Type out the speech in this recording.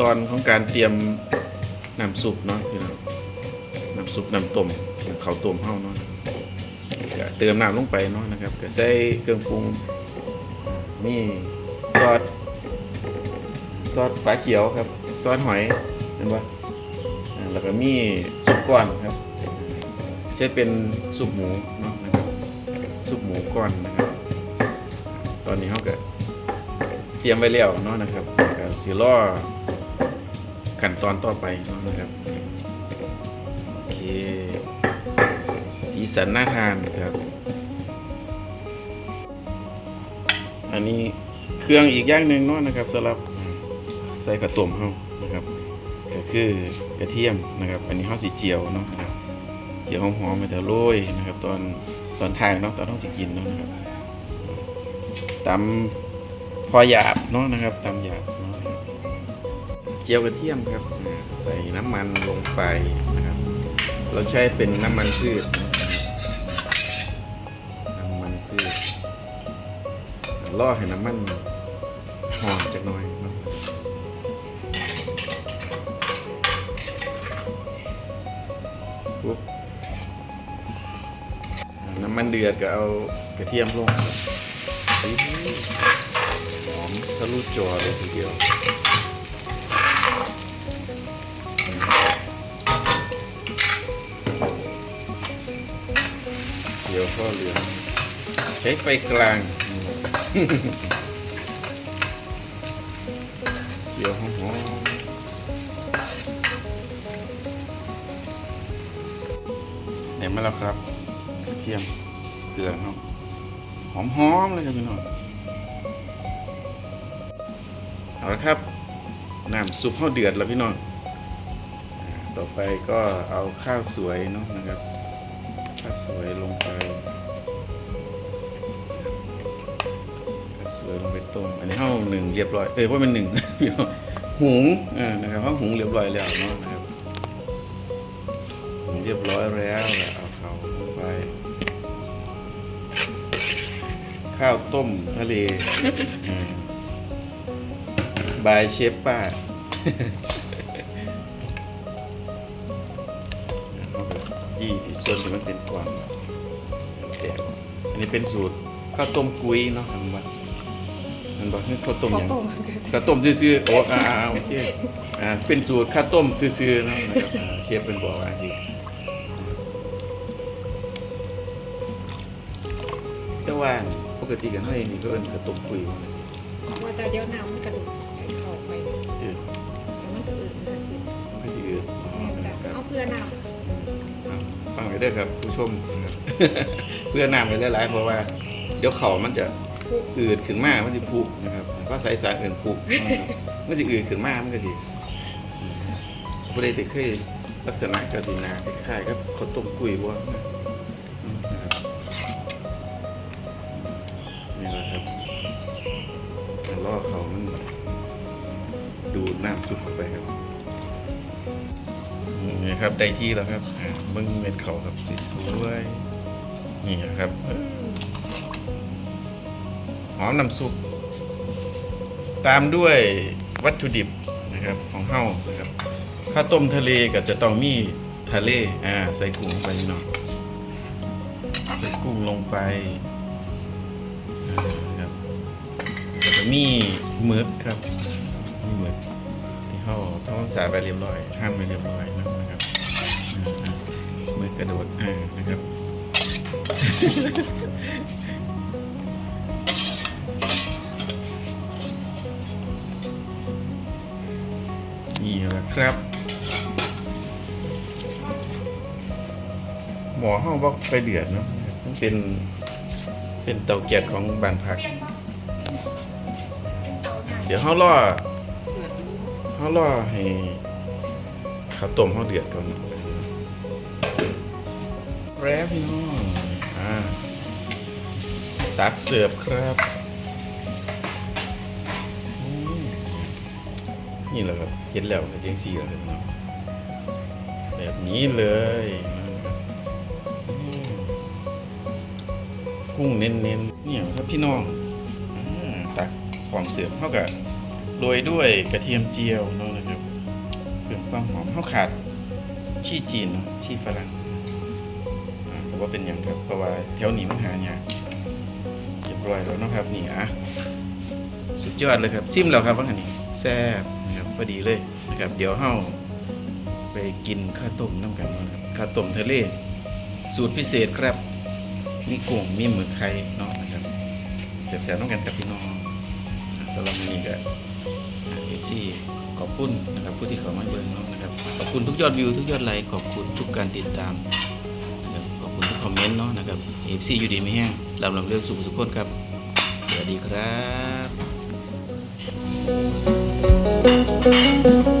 ตอนของการเตรียมน้ำซุปเนาะพี่น้องน้ำซุปน้ำต้มข้าวต้มเฮาเนาะก็เติมน้ำลงไปเนาะนะครับก็ใส่เครื่องปรุงนี่ซอสซอสฝาเขียวครับซอสหอยเห็นปะแล้วก็มีซุปก้อนครับ ใช้เป็นซุปหมูเนาะนะครับซุปหมูก้อนนะครับ ตอนนี้เขาก็เตรียมไว้แล้วเนาะนะครับก็สิรอ ขั้นตอนต่อไปนะนะครับโอเค สีสันน่าทานครับ อันนี้เครื่องอีกอย่างหนึ่งเนาะนะครับสำหรับใส่กระต้มเฮานะครับก็คือกระเทียมนะครับ อันนี้เฮาสีเจียวเนาะนะครับเจียวหอมๆไปแต่โรยนะครับ ตอนตอนทางเนาะตอนต้องสิกินเนาะนะครับตำพอหยาบเนาะนะครับตำหยาบ จียวกระเทียมครับ ใส่น้ำมันลงไปนะครับ เราใช้เป็นน้ำมันพืชน้ำมันพืชล่อให้น้ำมันหอมจักหน่อยนะปุ๊บน้ำมันเดือดก็เอากระเทียมลงหอมทะลุจอเลยทีเดียว ยวก็เหลืองใช้ไฟกลางเดี๋ยวหอมเห็นไหมล่ะครับกระเทียมเกลือเนาะหอมๆเลยครับพี่น้องเอาละครับน้ำซุปข้าวเดือดแล้วพี่น้องต่อไปก็เอาข้าวสวยเนาะนะครับ ข้าสวยลงไปข้าสวยลงไปต้ม อันนี้ข้าหนึ่งเรียบร้อย เอ้ยว่ามันหนึ่งพี่น้องหุงอ่านะครับข้าวหุงเรียบร้อยแล้วเนาะนะครับหุงเรียบร้อยแล้วเอาเขาลงไป ข้าวต้มทะเลบายเชฟป้า ยี่ส่วนที่มันเป็นกวางแตกอันนี้เป็นสูตรข้าวต้มกุ้ยเนาะมันบอกมันบอกคือข้าวต้มหยังข้าวต้มซื่อๆโอ้อ่าอ่าโอเคอ่าเป็นสูตรข้าวต้มซื่อๆเนาะนะครับอ่าเชฟเป็นบอกว่าจริงแต่ว่าปกติกันเท่าเองนี่ก็เป็นข้าวต้มกุ้ยว่าว่าแต่เดี๋ยวน้ำมันกระดูกไอ้เข้าไปเออแล้วมันก็อื่นมันก็อื่นมันก็สิอืดอ๋อแม่นนะจ้ะครับเอาเพื่อน้อ่าฟังไว้ เด้อครับผู้ชมนะครับ เพื่อน้ำไปหลายๆเพราะว่าเดี๋ยวเขามันจะอืดขึ้นมากมันจะพุนะครับภาษาอีสานเอื่นพุนะครับมันจะอืดขึ้นมากมันก็สิบ่ได้แต่เคยลักษณะกะสินาคล้ายๆกับข้าวต้มกุ้ยบ่อืมนะครับนี่แหละครับล่อเขามันดูดน้ำซุปเข้าไปครับ ครับได้ที่แล้วครับอ่าเบิ้งเม็ดเขาครับสวยนี่นะครับหอมน้ำซุปตามด้วยวัตถุดิบนะครับของเฮานะครับข้าวต้มทะเลก็จะต้องมีทะเลอ่าใส่กุ้งลงไปเนาะใส่กุ้งลงไปอ่าครับแล้วก็มีหมึกครับมีหมึกที่เฮาทำความสาไปเรียบร้อยหั่นไปเรียบร้อยนะ กระโดดอ่านะครับ นี่แหละครับ หมอห้องบอกไฟเดือดเนาะมันเป็น เป็นเตาแก๊สของบ้านพัก เดี๋ยวเขาล่อเกิดรู้เขาล่อให้ข้าวต้มเขาเดือดก่อน เนาะแรบพี่น้องอ่าตักเสิร์ฟครับนี่แหละครับเห็นแล้วก็ยังซีแล้วครับเนาะแบบนี้เลยกุ้งเน้นๆเนี่ยครับพี่น้องอตักความเสิร์ฟเท่ากับโรยด้วยกระเทียมเจียวเนาะนะครับเพิ่มความหอมเขาขาดชีจีนเนาะชีฝรั่ง ว่าเป็นอย่างครับเพราะว่าแถวนี้มันหายากเรียบร้อยแล้วนะครับนี่อะสุดยอดเลยครับซิมแล้วครับว่าไงนี่แซ่บนะครับพอดีเลยนะครับเดี๋ยวเฮาไปกินข้าวต้มน้ำกันนะครับข้าวต้มทะเลสูตรพิเศษครับ มีกุ้งมีหมึกไข่เนาะนะครับเสียบๆน้องกันกับพี่น้องสำหรับวันนี้ก็เอฟซีขอบคุณนะครับผู้ที่เข้ามาเบิ่งเนาะนะครับ ขอบคุณทุกยอดวิวทุกยอดไลค์ขอบคุณทุกการติดตาม คอมเมนต์เนาะนะครับเอฟซีอยู่ดีไม่แห้งลำลำเรื่องสุขสุขคนครับ สวัสดีครับ